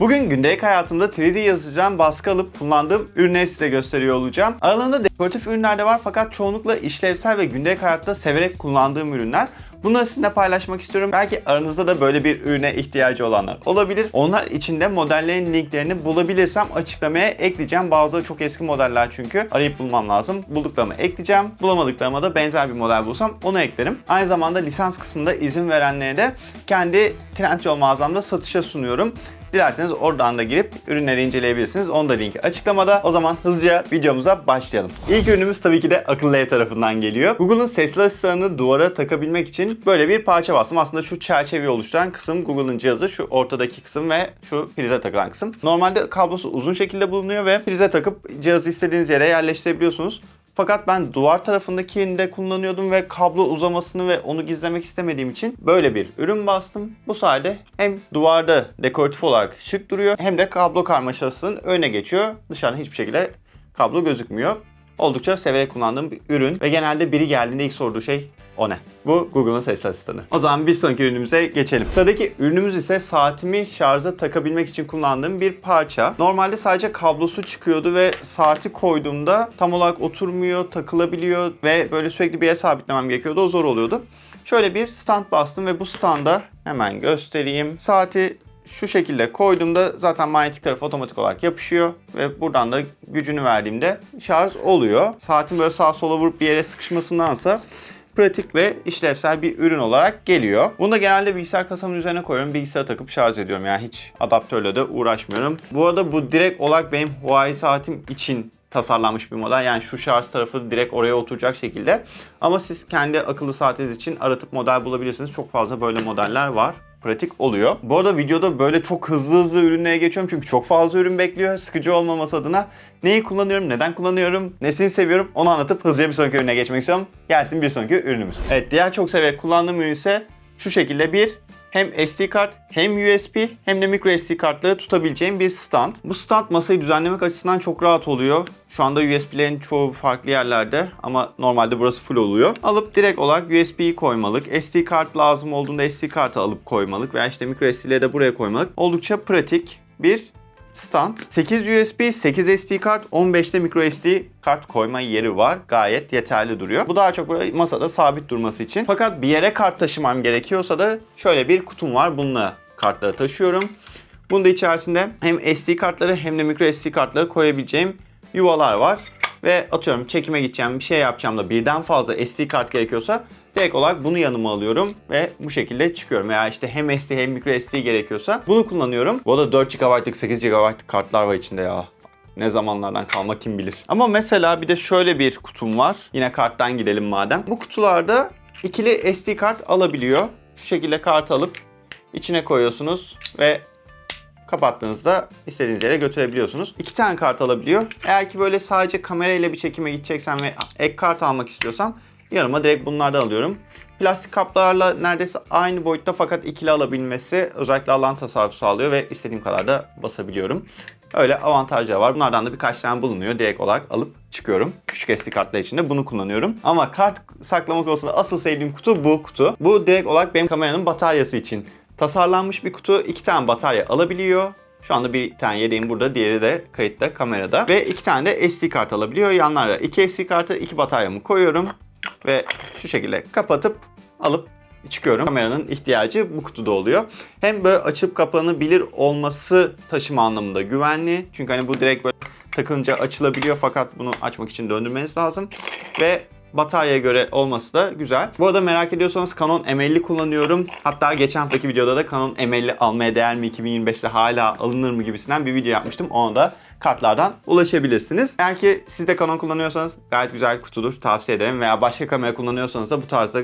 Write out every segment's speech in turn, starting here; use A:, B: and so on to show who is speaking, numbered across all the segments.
A: Bugün gündelik hayatımda 3D yazacağım baskı alıp kullandığım ürünleri size gösteriyor olacağım. Aralarında dekoratif ürünler de var fakat çoğunlukla işlevsel ve gündelik hayatta severek kullandığım ürünler. Bunları sizinle paylaşmak istiyorum. Belki aranızda da böyle bir ürüne ihtiyacı olanlar olabilir. Onlar için de modellerin linklerini bulabilirsem açıklamaya ekleyeceğim. Bazıları çok eski modeller çünkü. Arayıp bulmam lazım. Bulduklarımı ekleyeceğim. Bulamadıklarıma da benzer bir model bulsam onu eklerim. Aynı zamanda lisans kısmında izin verenlere de kendi Trendyol mağazamda satışa sunuyorum. Dilerseniz oradan da girip ürünleri inceleyebilirsiniz. Onun da linki açıklamada. O zaman hızlıca videomuza başlayalım. İlk ürünümüz tabii ki de akıllı ev tarafından geliyor. Google'ın sesli asistanını duvara takabilmek için böyle bir parça bastım. Aslında şu çerçeveyi oluşturan kısım Google'ın cihazı. Şu ortadaki kısım ve şu prize takılan kısım. Normalde kablosu uzun şekilde bulunuyor ve prize takıp cihazı istediğiniz yere yerleştirebiliyorsunuz. Fakat ben duvar tarafındakini de kullanıyordum ve kablo uzamasını ve onu gizlemek istemediğim için böyle bir ürün bastım. Bu sayede hem duvarda dekoratif olarak şık duruyor hem de kablo karmaşasının öne geçiyor. Dışarıdan hiçbir şekilde kablo gözükmüyor. Oldukça severek kullandığım bir ürün ve genelde biri geldiğinde ilk sorduğu şey o ne? Bu Google'ın ses asistanı. O zaman bir sonraki ürünümüze geçelim. Sıradaki ürünümüz ise saatimi şarja takabilmek için kullandığım bir parça. Normalde sadece kablosu çıkıyordu ve saati koyduğumda tam olarak oturmuyor, takılabiliyor ve böyle sürekli bir yere sabitlemem gerekiyordu. O zor oluyordu. Şöyle bir stand bastım ve bu standa hemen göstereyim. Saati şu şekilde koyduğumda zaten manyetik taraf otomatik olarak yapışıyor ve buradan da gücünü verdiğimde şarj oluyor. Saatin böyle sağa sola vurup bir yere sıkışmasındansa pratik ve işlevsel bir ürün olarak geliyor. Bunu da genelde bilgisayar kasamın üzerine koyuyorum. Bilgisayara takıp şarj ediyorum. Yani hiç adaptörle de uğraşmıyorum. Bu arada bu direkt olarak benim Huawei saatim için tasarlanmış bir model. Yani şu şarj tarafı direkt oraya oturacak şekilde. Ama siz kendi akıllı saatiniz için aratıp model bulabilirsiniz. Çok fazla böyle modeller var pratik oluyor. Bu arada videoda böyle çok hızlı hızlı ürünlere geçiyorum çünkü çok fazla ürün bekliyor. Sıkıcı olmaması adına neyi kullanıyorum, neden kullanıyorum, nesini seviyorum onu anlatıp hızlıca bir sonraki ürüne geçmek istiyorum. Gelsin bir sonraki ürünümüz. Evet diğer çok severek kullandığım ürün ise şu şekilde bir hem SD kart hem USB hem de micro SD kartları tutabileceğim bir stand. Bu stand masayı düzenlemek açısından çok rahat oluyor. Şu anda USB'lerin çoğu farklı yerlerde ama normalde burası full oluyor. Alıp direkt olarak USB'yi koymalık. SD kart lazım olduğunda SD kartı alıp koymalık veya işte micro SD'leri de buraya koymalık. Oldukça pratik bir stand. 8 USB, 8 SD kart, 15'te micro SD kart koyma yeri var. Gayet yeterli duruyor. Bu daha çok böyle masada sabit durması için. Fakat bir yere kart taşımam gerekiyorsa da şöyle bir kutum var. Bununla kartları taşıyorum. Bunda içerisinde hem SD kartları hem de micro SD kartları koyabileceğim yuvalar var. Ve atıyorum çekime gideceğim, bir şey yapacağım da birden fazla SD kart gerekiyorsa direkt olarak bunu yanıma alıyorum ve bu şekilde çıkıyorum. Veya işte hem SD hem micro SD gerekiyorsa bunu kullanıyorum. Bu arada 4 GB'lık 8 GB'lık kartlar var içinde ya. Ne zamanlardan kalma kim bilir. Ama mesela bir de şöyle bir kutum var. Yine karttan gidelim madem. Bu kutularda ikili SD kart alabiliyor. Şu şekilde kart alıp içine koyuyorsunuz ve kapattığınızda istediğiniz yere götürebiliyorsunuz. İki tane kart alabiliyor. Eğer ki böyle sadece kamerayla bir çekime gideceksen ve ek kart almak istiyorsam yanıma direkt bunlardan alıyorum. Plastik kaplarla neredeyse aynı boyutta fakat ikili alabilmesi özellikle alan tasarrufu sağlıyor ve istediğim kadar da basabiliyorum. Öyle avantajları var. Bunlardan da birkaç tane bulunuyor. Direkt olarak alıp çıkıyorum. Küçük SD kartlar içinde bunu kullanıyorum. Ama kart saklamak olsa da asıl sevdiğim kutu bu kutu. Bu direkt olarak benim kameranın bataryası için tasarlanmış bir kutu. iki tane batarya alabiliyor. Şu anda bir tane yedeğim burada, diğeri de kayıtta kamerada. Ve iki tane de SD kart alabiliyor. Yanlara iki SD kartı, iki bataryamı koyuyorum. Ve şu şekilde kapatıp alıp çıkıyorum. Kameranın ihtiyacı bu kutuda oluyor. Hem böyle açıp kapanabilir olması taşıma anlamında güvenli. Çünkü hani bu direkt böyle takınca açılabiliyor fakat bunu açmak için döndürmeniz lazım. Ve bataryaya göre olması da güzel. Bu arada merak ediyorsanız Canon M50 kullanıyorum. Hatta geçen haftaki videoda da Canon M50 almaya değer mi 2025'te hala alınır mı gibisinden bir video yapmıştım. Ona da kartlardan ulaşabilirsiniz. Eğer ki siz de Canon kullanıyorsanız gayet güzel kutudur. Tavsiye ederim. Veya başka kamera kullanıyorsanız da bu tarzda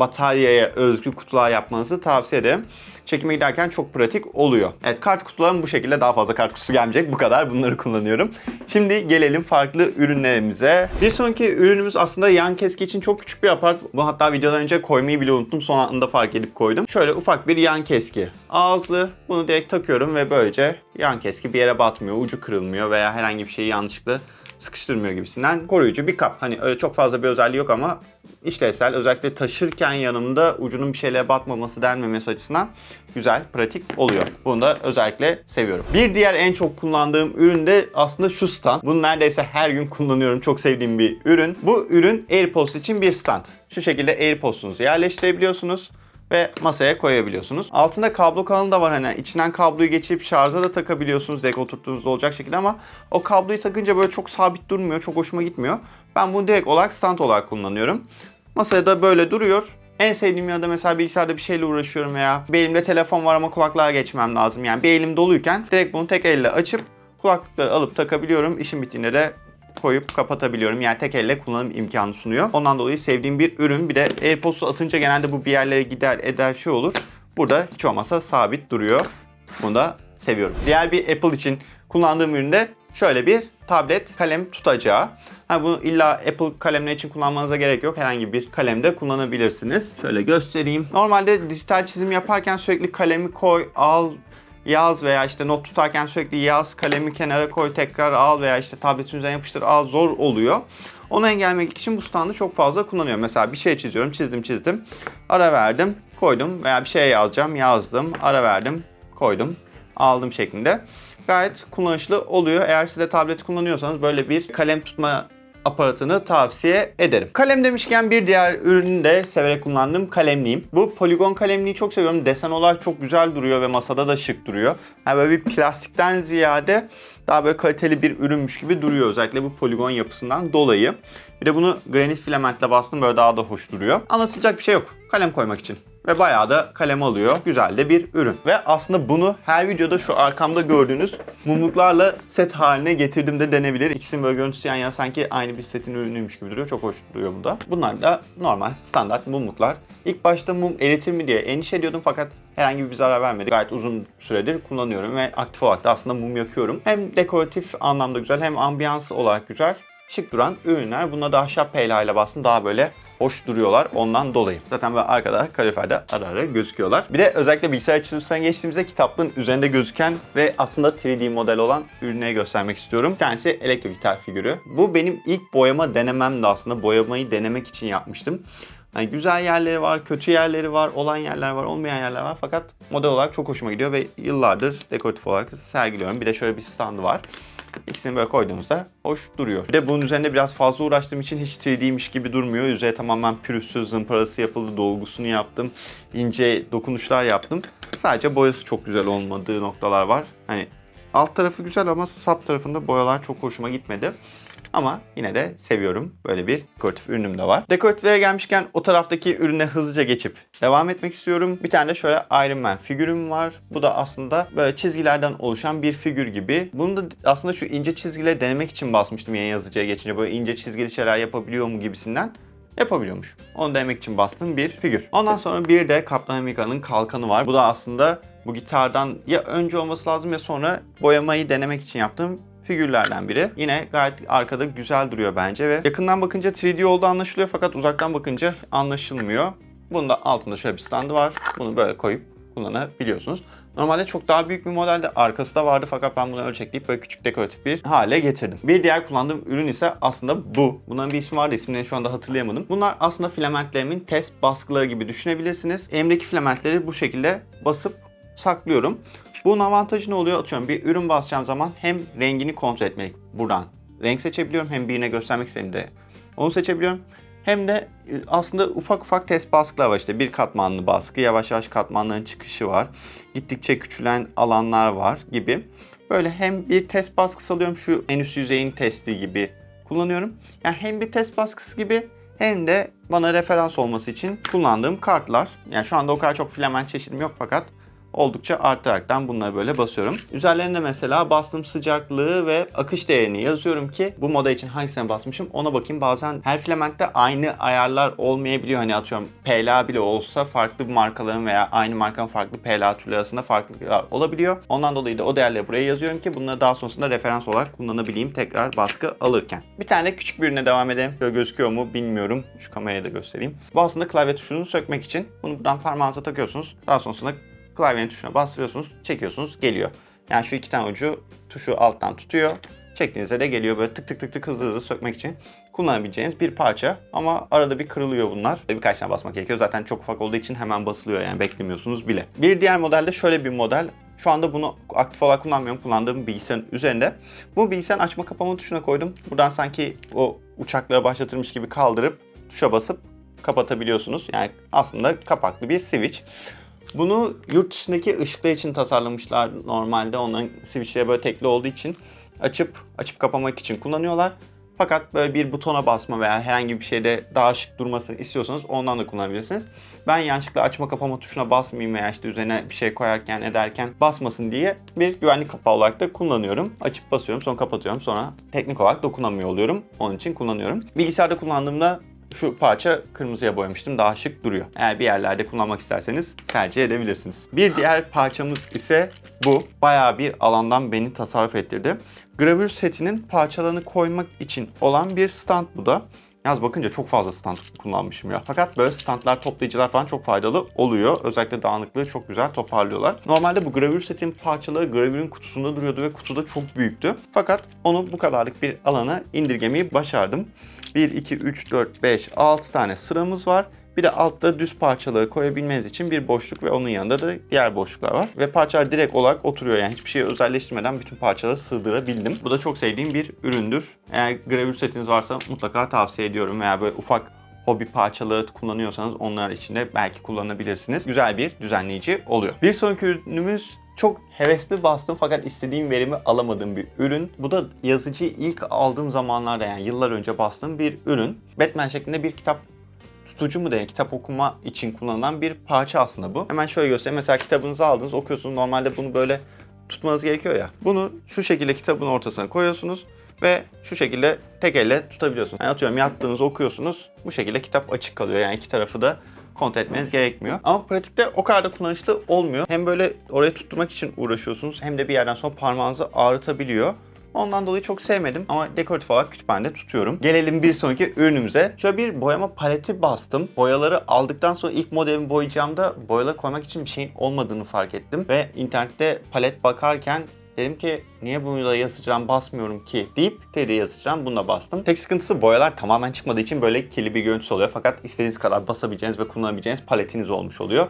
A: bataryaya özgü kutular yapmanızı tavsiye ederim. Çekime giderken çok pratik oluyor. Evet kart kutularım bu şekilde daha fazla kart kutusu gelmeyecek. Bu kadar bunları kullanıyorum. Şimdi gelelim farklı ürünlerimize. Bir sonraki ürünümüz aslında yan keski için çok küçük bir apart. Bu hatta videodan önce koymayı bile unuttum. Son anda fark edip koydum. Şöyle ufak bir yan keski. Ağızlı. Bunu direkt takıyorum ve böylece yan keski bir yere batmıyor. Ucu kırılmıyor veya herhangi bir şeyi yanlışlıkla sıkıştırmıyor gibisinden koruyucu bir kap. Hani öyle çok fazla bir özelliği yok ama işlevsel. Özellikle taşırken yanımda ucunun bir şeylere batmaması denmemesi açısından güzel, pratik oluyor. Bunu da özellikle seviyorum. Bir diğer en çok kullandığım ürün de aslında şu stand. Bunu neredeyse her gün kullanıyorum. Çok sevdiğim bir ürün. Bu ürün AirPods için bir stand. Şu şekilde AirPods'unuzu yerleştirebiliyorsunuz ve masaya koyabiliyorsunuz. Altında kablo kanalı da var hani içinden kabloyu geçirip şarja da takabiliyorsunuz direkt oturttuğunuzda olacak şekilde ama o kabloyu takınca böyle çok sabit durmuyor, çok hoşuma gitmiyor. Ben bunu direkt olarak stand olarak kullanıyorum. Masaya da böyle duruyor. En sevdiğim yanında mesela bilgisayarda bir şeyle uğraşıyorum veya bir elimde telefon var ama kulaklığa geçmem lazım. Yani bir elim doluyken direkt bunu tek elle açıp kulaklıkları alıp takabiliyorum. İşim bittiğinde de koyup kapatabiliyorum. Yani tek elle kullanım imkanı sunuyor. Ondan dolayı sevdiğim bir ürün. Bir de AirPods'u atınca genelde bu bir yerlere gider eder şey olur. Burada hiç olmazsa sabit duruyor. Bunu da seviyorum. Diğer bir Apple için kullandığım üründe şöyle bir tablet kalem tutacağı. Ha, bunu illa Apple kalemler için kullanmanıza gerek yok. Herhangi bir kalemde kullanabilirsiniz. Şöyle göstereyim. Normalde dijital çizim yaparken sürekli kalemi koy, al, yaz veya işte not tutarken sürekli yaz, kalemi kenara koy, tekrar al veya işte tabletin üzerine yapıştır, al zor oluyor. Onu engellemek için bu standı çok fazla kullanıyorum. Mesela bir şey çiziyorum, çizdim çizdim, ara verdim, koydum veya bir şey yazacağım, yazdım, ara verdim, koydum, aldım şeklinde. Gayet kullanışlı oluyor. Eğer siz de tablet kullanıyorsanız böyle bir kalem tutma aparatını tavsiye ederim. Kalem demişken bir diğer ürünü de severek kullandığım kalemliğim. Bu poligon kalemliği çok seviyorum. Desen olarak çok güzel duruyor ve masada da şık duruyor. Yani böyle bir plastikten ziyade daha böyle kaliteli bir ürünmüş gibi duruyor. Özellikle bu poligon yapısından dolayı. Bir de bunu granit filamentle bastım böyle daha da hoş duruyor. Anlatılacak bir şey yok. Kalem koymak için. Ve bayağı da kalem alıyor. Güzel de bir ürün. Ve aslında bunu her videoda şu arkamda gördüğünüz mumluklarla set haline getirdim de denebilir. İkisinin böyle görüntüsü yan yana sanki aynı bir setin ürünüymüş gibi duruyor. Çok hoş duruyor bu da. Bunlar da normal standart mumluklar. İlk başta mum eritir mi diye endişe ediyordum fakat herhangi bir zarar vermedi. Gayet uzun süredir kullanıyorum ve aktif olarak da aslında mum yakıyorum. Hem dekoratif anlamda güzel hem ambiyans olarak güzel. Şık duran ürünler. Buna da ahşap peyla ile bastım. Daha böyle hoş duruyorlar ondan dolayı. Zaten böyle arkada kaloriferde ara ara gözüküyorlar. Bir de özellikle bilgisayar çizimden geçtiğimizde kitaplığın üzerinde gözüken ve aslında 3D model olan ürünleri göstermek istiyorum. Bir tanesi elektro gitar figürü. Bu benim ilk boyama denememdi aslında. Boyamayı denemek için yapmıştım. Hani güzel yerleri var, kötü yerleri var, olan yerler var, olmayan yerler var. Fakat model olarak çok hoşuma gidiyor ve yıllardır dekoratif olarak sergiliyorum. Bir de şöyle bir standı var. İkisini böyle koyduğumuzda hoş duruyor. Bir de bunun üzerinde biraz fazla uğraştığım için hiç 3D'ymiş gibi durmuyor. Üzeri tamamen pürüzsüz zımparası yapıldı, dolgusunu yaptım, ince dokunuşlar yaptım. Sadece boyası çok güzel olmadığı noktalar var. Hani alt tarafı güzel ama sap tarafında boyalar çok hoşuma gitmedi. Ama yine de seviyorum. Böyle bir dekoratif ürünüm de var. Dekoratiflere gelmişken o taraftaki ürüne hızlıca geçip devam etmek istiyorum. Bir tane de şöyle Iron Man figürüm var. Bu da aslında böyle çizgilerden oluşan bir figür gibi. Bunu da aslında şu ince çizgiyle denemek için basmıştım yeni yazıcıya geçince. Böyle ince çizgili şeyler yapabiliyor mu gibisinden yapabiliyormuş. Onu denemek için bastığım bir figür. Ondan sonra bir de Kaptan Amerika'nın kalkanı var. Bu da aslında bu gitardan ya önce olması lazım ya sonra boyamayı denemek için yaptığım figürlerden biri. Yine gayet arkada güzel duruyor bence ve yakından bakınca 3D olduğu anlaşılıyor fakat uzaktan bakınca anlaşılmıyor. Bunun da altında şöyle bir standı var. Bunu böyle koyup kullanabiliyorsunuz. Normalde çok daha büyük bir modelde arkası da vardı fakat ben bunu ölçekleyip böyle küçük dekoratif bir hale getirdim. Bir diğer kullandığım ürün ise aslında bu. Bunların bir ismi vardı ismini şu anda hatırlayamadım. Bunlar aslında filamentlerimin test baskıları gibi düşünebilirsiniz. Elimdeki filamentleri bu şekilde basıp saklıyorum. Bunun avantajı ne oluyor? Atıyorum bir ürün basacağım zaman hem rengini kontrol etmek buradan renk seçebiliyorum hem birine göstermek istediğimde onu seçebiliyorum. Hem de e, aslında ufak ufak test baskılar var işte bir katmanlı baskı, yavaş yavaş katmanların çıkışı var. Gittikçe küçülen alanlar var gibi. Böyle hem bir test baskısı alıyorum şu en üst yüzeyin testi gibi kullanıyorum. Yani hem bir test baskısı gibi hem de bana referans olması için kullandığım kartlar. Yani şu anda o kadar çok filament çeşidim yok fakat oldukça arttıraraktan bunları böyle basıyorum. Üzerlerine mesela bastığım sıcaklığı ve akış değerini yazıyorum ki bu moda için hangisine basmışım ona bakayım. Bazen her filamentte aynı ayarlar olmayabiliyor. Hani atıyorum PLA bile olsa farklı markaların veya aynı markanın farklı PLA türleri arasında farklılıklar olabiliyor. Ondan dolayı da o değerleri buraya yazıyorum ki bunları daha sonrasında referans olarak kullanabileyim tekrar baskı alırken. Bir tane küçük bir ürüne devam edelim. Böyle gözüküyor mu bilmiyorum. Şu kameraya da göstereyim. Bu aslında klavye tuşunu sökmek için. Bunu buradan parmağınıza takıyorsunuz. Daha sonrasında klavyenin tuşuna bastırıyorsunuz, çekiyorsunuz, geliyor. Yani şu iki tane ucu tuşu alttan tutuyor. Çektiğinizde de geliyor böyle tık tık tık tık hızlı hızlı sökmek için kullanabileceğiniz bir parça ama arada bir kırılıyor bunlar. Birkaç tane basmak gerekiyor. Zaten çok ufak olduğu için hemen basılıyor yani beklemiyorsunuz bile. Bir diğer modelde şöyle bir model. Şu anda bunu aktif olarak kullanmıyorum. Kullandığım bilgisayarın üzerinde. Bu bilgisayarın açma kapama tuşuna koydum. Buradan sanki o uçaklara başlatırmış gibi kaldırıp tuşa basıp kapatabiliyorsunuz. Yani aslında kapaklı bir switch. Bunu yurt dışındaki ışıklar için tasarlamışlar normalde. Onların switchleri böyle tekli olduğu için açıp açıp kapamak için kullanıyorlar. Fakat böyle bir butona basma veya herhangi bir şeyde daha şık durmasını istiyorsanız ondan da kullanabilirsiniz. Ben yanlışlıkla açma kapama tuşuna basmayayım veya işte üzerine bir şey koyarken ederken basmasın diye bir güvenlik kapağı olarak da kullanıyorum. Açıp basıyorum sonra kapatıyorum sonra teknik olarak dokunamıyor oluyorum. Onun için kullanıyorum. Bilgisayarda kullandığımda şu parça kırmızıya boyamıştım. Daha şık duruyor. Eğer bir yerlerde kullanmak isterseniz tercih edebilirsiniz. Bir diğer parçamız ise bu. Bayağı bir alandan beni tasarruf ettirdi. Gravür setinin parçalarını koymak için olan bir stand bu da. Yalnız bakınca çok fazla stand kullanmışım ya. Fakat böyle standlar, toplayıcılar falan çok faydalı oluyor. Özellikle dağınıklığı çok güzel toparlıyorlar. Normalde bu gravür setin parçaları gravürün kutusunda duruyordu ve kutuda çok büyüktü. Fakat onu bu kadarlık bir alana indirgemeyi başardım. 1, 2, 3, 4, 5, 6 tane sıramız var. Bir de altta düz parçaları koyabilmeniz için bir boşluk ve onun yanında da diğer boşluklar var. Ve parçalar direkt olarak oturuyor yani hiçbir şeyi özelleştirmeden bütün parçaları sığdırabildim. Bu da çok sevdiğim bir üründür. Eğer gravür setiniz varsa mutlaka tavsiye ediyorum veya böyle ufak hobi parçaları kullanıyorsanız onlar için de belki kullanabilirsiniz. Güzel bir düzenleyici oluyor. Bir sonraki ürünümüz çok hevesli bastım fakat istediğim verimi alamadığım bir ürün. Bu da yazıcıyı ilk aldığım zamanlarda yani yıllar önce bastığım bir ürün. Batman şeklinde bir kitap tutucu mu denir? Kitap okuma için kullanılan bir parça aslında bu. Hemen şöyle göstereyim. Mesela kitabınızı aldınız, okuyorsunuz. Normalde bunu böyle tutmanız gerekiyor ya. Bunu şu şekilde kitabın ortasına koyuyorsunuz ve şu şekilde tek elle tutabiliyorsunuz. Yani atıyorum yattığınız okuyorsunuz. Bu şekilde kitap açık kalıyor. Yani iki tarafı da kontrol etmeniz gerekmiyor. Ama pratikte o kadar da kullanışlı olmuyor. Hem böyle oraya tutturmak için uğraşıyorsunuz hem de bir yerden sonra parmağınızı ağrıtabiliyor. Ondan dolayı çok sevmedim ama dekoratif olarak kütüphanede tutuyorum. Gelelim bir sonraki ürünümüze. Şöyle bir boyama paleti bastım. Boyaları aldıktan sonra ilk modelimi boyayacağımda boyaları koymak için bir şeyin olmadığını fark ettim. Ve internette palet bakarken Dedim ki niye bunu da yazacağım basmıyorum ki deyip TD yazacağım. Bunu da bastım. Tek sıkıntısı boyalar tamamen çıkmadığı için böyle kirli bir görüntüsü oluyor. Fakat istediğiniz kadar basabileceğiniz ve kullanabileceğiniz paletiniz olmuş oluyor.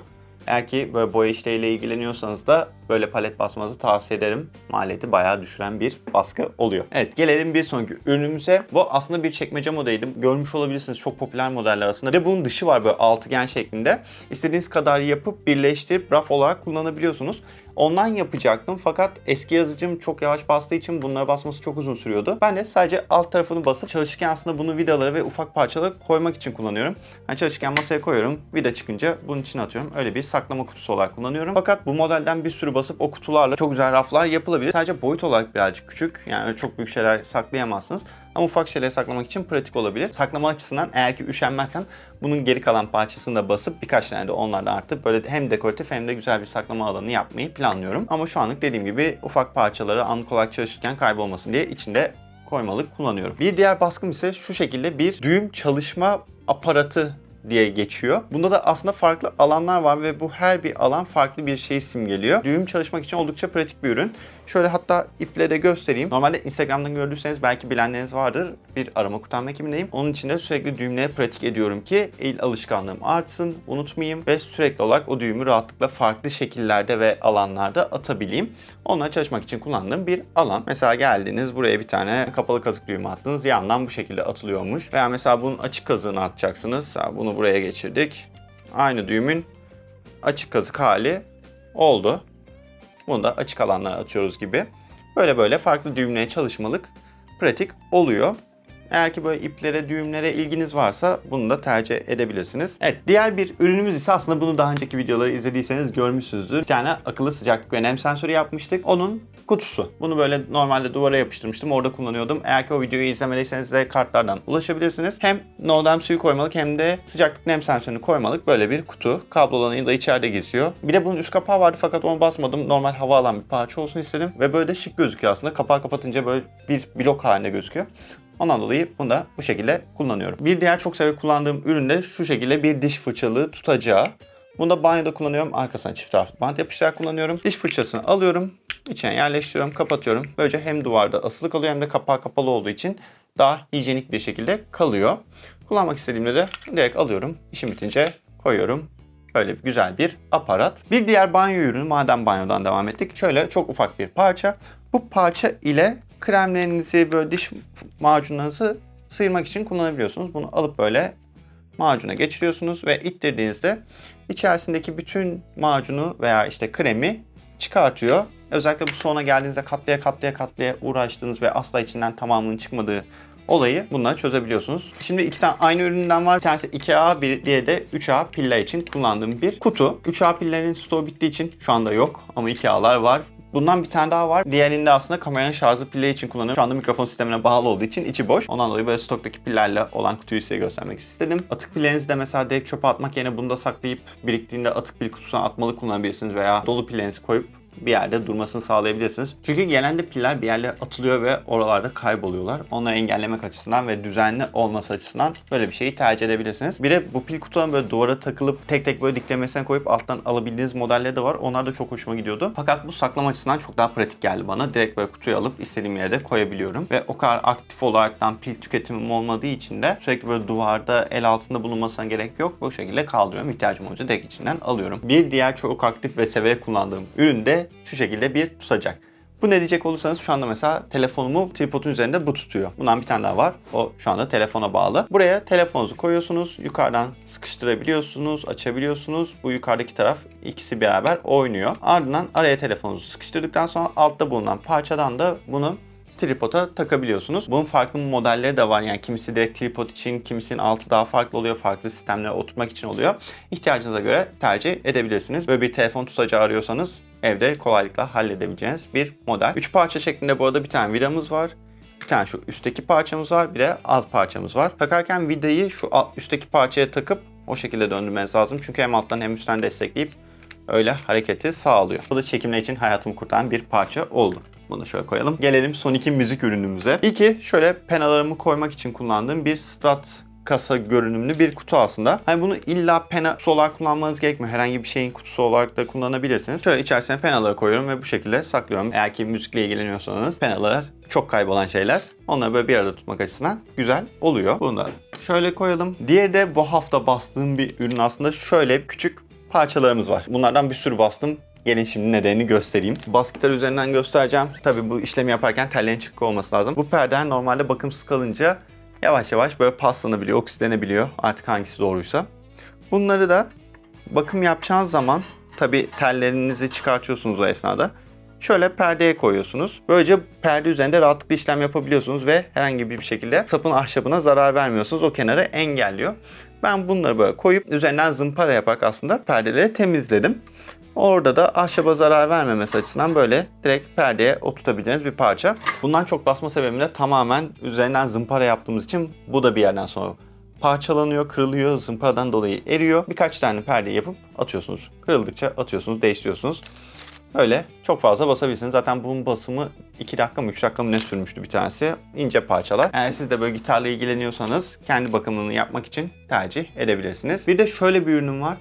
A: Eğer ki böyle boya işleriyle ilgileniyorsanız da böyle palet basmanızı tavsiye ederim. Maliyeti bayağı düşüren bir baskı oluyor. Evet gelelim bir sonraki ürünümüze. Bu aslında bir çekmece modeliydi. Görmüş olabilirsiniz çok popüler modeller arasında. Ve bunun dışı var böyle altıgen şeklinde. İstediğiniz kadar yapıp birleştirip raf olarak kullanabiliyorsunuz. Ondan yapacaktım fakat eski yazıcım çok yavaş bastığı için bunlara basması çok uzun sürüyordu. Ben de sadece alt tarafını basıp çalışırken aslında bunu vidalara ve ufak parçalara koymak için kullanıyorum. Yani çalışırken masaya koyuyorum. Vida çıkınca bunun içine atıyorum. Öyle bir saklama kutusu olarak kullanıyorum. Fakat bu modelden bir sürü basıp o kutularla çok güzel raflar yapılabilir. Sadece boyut olarak birazcık küçük. Yani çok büyük şeyler saklayamazsınız. Ama ufak şeyleri saklamak için pratik olabilir. Saklama açısından eğer ki üşenmezsen bunun geri kalan parçasını da basıp birkaç tane de onlardan artıp böyle hem dekoratif hem de güzel bir saklama alanı yapmayı planlıyorum. Ama şu anlık dediğim gibi ufak parçaları anlık olarak çalışırken kaybolmasın diye içinde koymalık kullanıyorum. Bir diğer baskım ise şu şekilde bir düğüm çalışma aparatı diye geçiyor. Bunda da aslında farklı alanlar var ve bu her bir alan farklı bir şeyi simgeliyor. Düğüm çalışmak için oldukça pratik bir ürün. Şöyle hatta iple de göstereyim. Normalde Instagram'dan gördüyseniz belki bilenleriniz vardır. Bir arama kutam ekibindeyim. Onun için de sürekli düğümleri pratik ediyorum ki el alışkanlığım artsın, unutmayayım ve sürekli olarak o düğümü rahatlıkla farklı şekillerde ve alanlarda atabileyim. Onunla çalışmak için kullandığım bir alan. Mesela geldiniz buraya bir tane kapalı kazık düğümü attınız. Yandan bu şekilde atılıyormuş. Veya mesela bunun açık kazığını atacaksınız. Mesela buraya geçirdik. Aynı düğümün açık kazık hali oldu. Bunu da açık alanlara atıyoruz gibi. Böyle böyle farklı düğümleye çalışmalık pratik oluyor. Eğer ki böyle iplere, düğümlere ilginiz varsa bunu da tercih edebilirsiniz. Evet, diğer bir ürünümüz ise aslında bunu daha önceki videoları izlediyseniz görmüşsünüzdür. Bir tane akıllı sıcaklık ve nem sensörü yapmıştık. Onun kutusu. Bunu böyle normalde duvara yapıştırmıştım. Orada kullanıyordum. Eğer ki o videoyu izlemediyseniz de kartlardan ulaşabilirsiniz. Hem nodem suyu koymalık hem de sıcaklık nem sensörünü koymalık böyle bir kutu. Kablolanıyı da içeride geziyor. Bir de bunun üst kapağı vardı fakat onu basmadım. Normal hava alan bir parça olsun istedim. Ve böyle de şık gözüküyor aslında. Kapağı kapatınca böyle bir blok halinde gözüküyor. Ondan dolayı bunu da bu şekilde kullanıyorum. Bir diğer çok severek kullandığım ürün de şu şekilde bir diş fırçalığı tutacağı. Bunu da banyoda kullanıyorum. Arkasına çift taraflı bant yapıştırarak kullanıyorum. Diş fırçasını alıyorum. İçine yerleştiriyorum, kapatıyorum. Böylece hem duvarda asılı kalıyor hem de kapağı kapalı olduğu için daha hijyenik bir şekilde kalıyor. Kullanmak istediğimde de direkt alıyorum. İşim bitince koyuyorum. Böyle güzel bir aparat. Bir diğer banyo ürünü madem banyodan devam ettik. Şöyle çok ufak bir parça. Bu parça ile kremlerinizi böyle diş macunlarınızı sıyırmak için kullanabiliyorsunuz. Bunu alıp böyle macuna geçiriyorsunuz ve ittirdiğinizde içerisindeki bütün macunu veya işte kremi çıkartıyor. Özellikle bu sona geldiğinizde katlaya katlaya katlaya uğraştığınız ve asla içinden tamamının çıkmadığı olayı bununla çözebiliyorsunuz. Şimdi iki tane aynı üründen var. Bir tanesi 2A, bir diğeri de 3A piller için kullandığım bir kutu. 3A pillerin stoğu bittiği için şu anda yok ama 2A'lar var. Bundan bir tane daha var. Diğerinde aslında kameranın şarjı pille için kullanıyorum. Şu anda mikrofon sistemine bağlı olduğu için içi boş. Ondan dolayı böyle stoktaki pillerle olan kutuyu size göstermek istedim. Atık pillerinizi de mesela direkt çöpe atmak yerine bunu da saklayıp biriktiğinde atık pil kutusuna atmalı kullanabilirsiniz veya dolu pillerinizi koyup bir yerde durmasını sağlayabilirsiniz. Çünkü genelde piller bir yerlere atılıyor ve oralarda kayboluyorlar. Onları engellemek açısından ve düzenli olması açısından böyle bir şeyi tercih edebilirsiniz. Bir de bu pil kutuların böyle duvara takılıp tek tek böyle diklemesine koyup alttan alabildiğiniz modelleri de var. Onlar da çok hoşuma gidiyordu. Fakat bu saklama açısından çok daha pratik geldi bana. Direkt böyle kutuya alıp istediğim yere de koyabiliyorum. Ve o kadar aktif olaraktan pil tüketimim olmadığı için de sürekli böyle duvarda el altında bulunmasına gerek yok. Bu şekilde kaldırıyorum. İhtiyacım olunca direkt içinden alıyorum. Bir diğer çok aktif ve severek kullandığım ürün de şu şekilde bir tutacak. Bu ne diyecek olursanız şu anda mesela telefonumu tripodun üzerinde bu tutuyor. Bundan bir tane daha var. O şu anda telefona bağlı. Buraya telefonunuzu koyuyorsunuz. Yukarıdan sıkıştırabiliyorsunuz, açabiliyorsunuz. Bu yukarıdaki taraf ikisi beraber oynuyor. Ardından araya telefonunuzu sıkıştırdıktan sonra altta bulunan parçadan da bunu tripoda takabiliyorsunuz. Bunun farklı modelleri de var. Yani kimisi direkt tripod için, kimisinin altı daha farklı oluyor. Farklı sistemlere oturtmak için oluyor. İhtiyacınıza göre tercih edebilirsiniz. Böyle bir telefon tutacağı arıyorsanız evde kolaylıkla halledebileceğiniz bir model. 3 parça şeklinde bu arada bir tane vidamız var. Bir tane şu üstteki parçamız var, bir de alt parçamız var. Takarken vidayı şu alt, üstteki parçaya takıp o şekilde döndürmeniz lazım. Çünkü hem alttan hem üstten destekleyip öyle hareketi sağlıyor. Bu da çekimler için hayatımı kurtaran bir parça oldu. Bunu şöyle koyalım. Gelelim son iki müzik ürünümüze. İlki şöyle penalarımı koymak için kullandığım bir Strat kasa görünümlü bir kutu aslında. Hani bunu illa pena olarak kullanmanız gerekmiyor. Herhangi bir şeyin kutusu olarak da kullanabilirsiniz. Şöyle içerisine penaları koyuyorum ve bu şekilde saklıyorum. Eğer ki müzikle ilgileniyorsanız penalar çok kaybolan şeyler. Onları böyle bir arada tutmak açısından güzel oluyor. Bunu da şöyle koyalım. Diğeri de bu hafta bastığım bir ürün aslında şöyle küçük parçalarımız var. Bunlardan bir sürü bastım. Gelin şimdi nedenini göstereyim. Bas gitar üzerinden göstereceğim. Tabi bu işlemi yaparken tellerin çıkık olması lazım. Bu perden normalde bakımsız kalınca yavaş yavaş böyle paslanabiliyor, oksidenebiliyor. Artık hangisi doğruysa. Bunları da bakım yapacağınız zaman tabi tellerinizi çıkartıyorsunuz o esnada. Şöyle perdeye koyuyorsunuz. Böylece perde üzerinde rahatlıkla işlem yapabiliyorsunuz ve herhangi bir şekilde sapın ahşabına zarar vermiyorsunuz. O kenarı engelliyor. Ben bunları böyle koyup üzerinden zımpara yaparak aslında perdeleri temizledim. Orada da ahşaba zarar vermemesi açısından böyle direkt perdeye oturtabileceğiniz bir parça. Bundan çok basma sebebim de tamamen üzerinden zımpara yaptığımız için bu da bir yerden sonra parçalanıyor, kırılıyor, zımparadan dolayı eriyor. Birkaç tane perde yapıp atıyorsunuz. Kırıldıkça atıyorsunuz, değiştiriyorsunuz. Öyle çok fazla basabilirsiniz. Zaten bunun basımı 2 dakika mı 3 dakika mı ne sürmüştü bir tanesi. İnce parçalar. Eğer siz de böyle gitarla ilgileniyorsanız kendi bakımını yapmak için tercih edebilirsiniz. Bir de şöyle bir ürünüm var.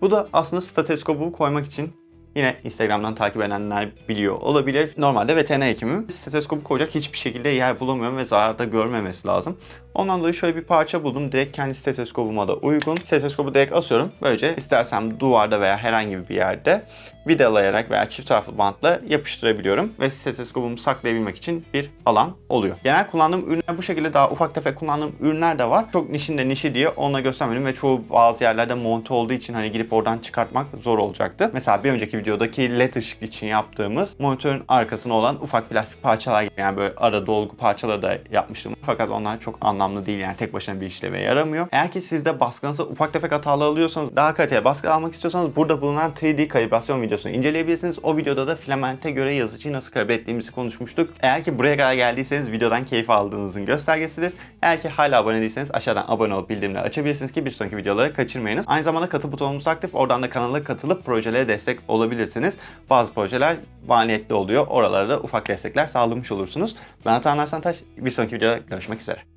A: Bu da aslında stetoskopu koymak için Yine Instagram'dan takip edenler biliyor olabilir. Normalde veteriner hekimim. Stetoskopu koyacak hiçbir şekilde yer bulamıyorum ve zararda görmemesi lazım. Ondan dolayı şöyle bir parça buldum. Direkt kendi stetoskopuma da uygun. Stetoskopu direkt asıyorum. Böylece istersem duvarda veya herhangi bir yerde vidalayarak veya çift taraflı bantla yapıştırabiliyorum. Ve stetoskopumu saklayabilmek için bir alan oluyor. Genel kullandığım ürünler bu şekilde daha ufak tefek kullandığım ürünler de var. Çok nişinde nişi diye onunla göstermedim ve çoğu bazı yerlerde monte olduğu için hani gidip oradan çıkartmak zor olacaktı. Mesela bir önceki videodaki led ışık için yaptığımız monitörün arkasına olan ufak plastik parçalar gibi yani böyle ara dolgu parçaları da yapmıştım. Fakat onlar çok anlamlı değil yani tek başına bir işleve yaramıyor. Eğer ki siz de baskınızda ufak tefek hatalar alıyorsanız daha kaliteli baskı almak istiyorsanız burada bulunan 3D kalibrasyon videosunu inceleyebilirsiniz. O videoda da filamente göre yazıcıyı nasıl kalibre ettiğimizi konuşmuştuk. Eğer ki buraya kadar geldiyseniz videodan keyif aldığınızın göstergesidir. Eğer ki hala abone değilseniz aşağıdan abone olup bildirimleri açabilirsiniz ki bir sonraki videoları kaçırmayınız. Aynı zamanda katıl butonumuz aktif. Oradan da kanala katılıp projelere destek olabilirsiniz. Bazı projeler maliyetli oluyor. Oralara da ufak destekler sağlamış olursunuz. Ben Atan Arslan Taş. Bir sonraki videoda görüşmek üzere.